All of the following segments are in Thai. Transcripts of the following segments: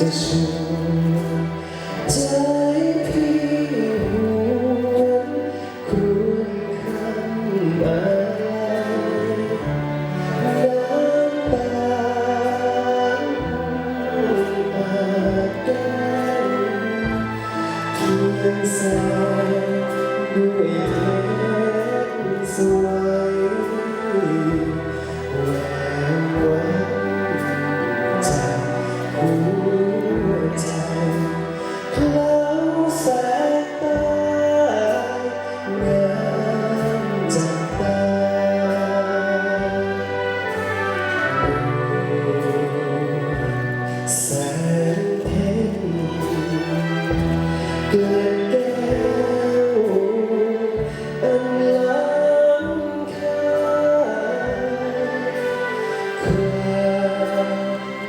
แต่ฉัจพี่หวนครวญคำหมายน้ำตาอาจได้เพียงสาดวย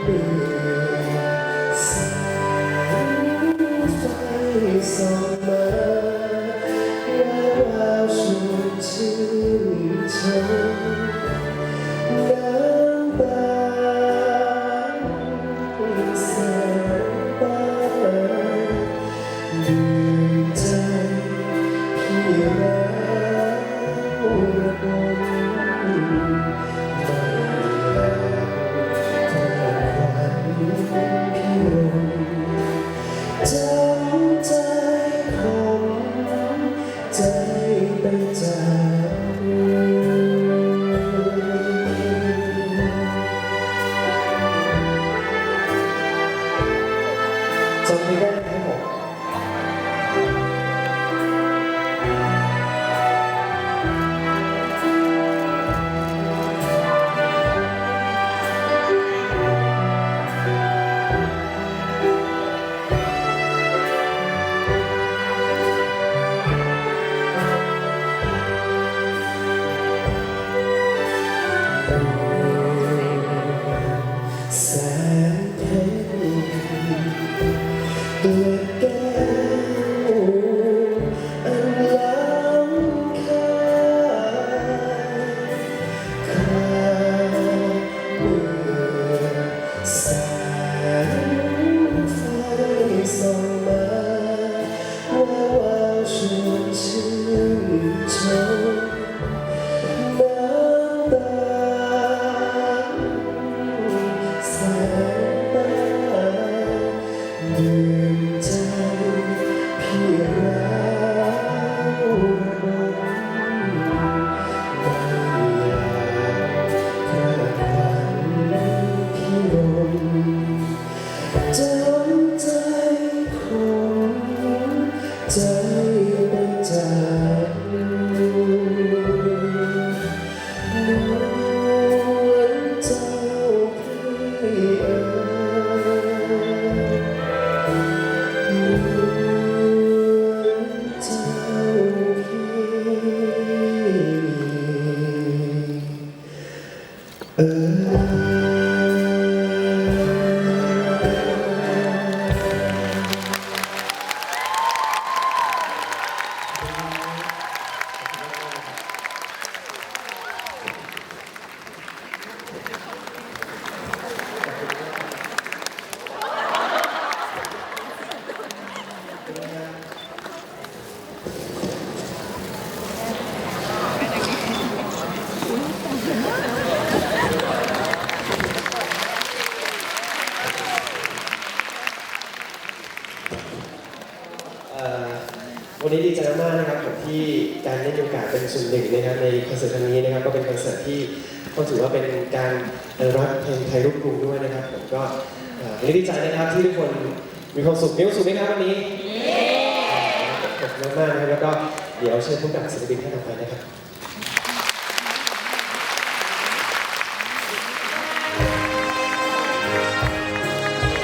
เบื่ แส พี่ วันนี้ดีใจมากๆนะครับผมที่การได้มีโอกาสเป็นส่วนหนึ่งนะครับในคอนเสิร์ตครั้งนี้นะครับก็เป็นคอนเสิร์ตที่ก็ถือว่าเป็นการอนุรักษ์เพลงไทยลูกกรุงด้วยนะครับผมก็เอ่อวันนี้ดีใจนะครับที่ทุกคนมีความสุขมีความสุขไหมครับวันนี้ขอบคุณมากๆนะครับแล้วก็เดี๋ยวเชิญพบกับศิลปินท่านต่อไปนะครับ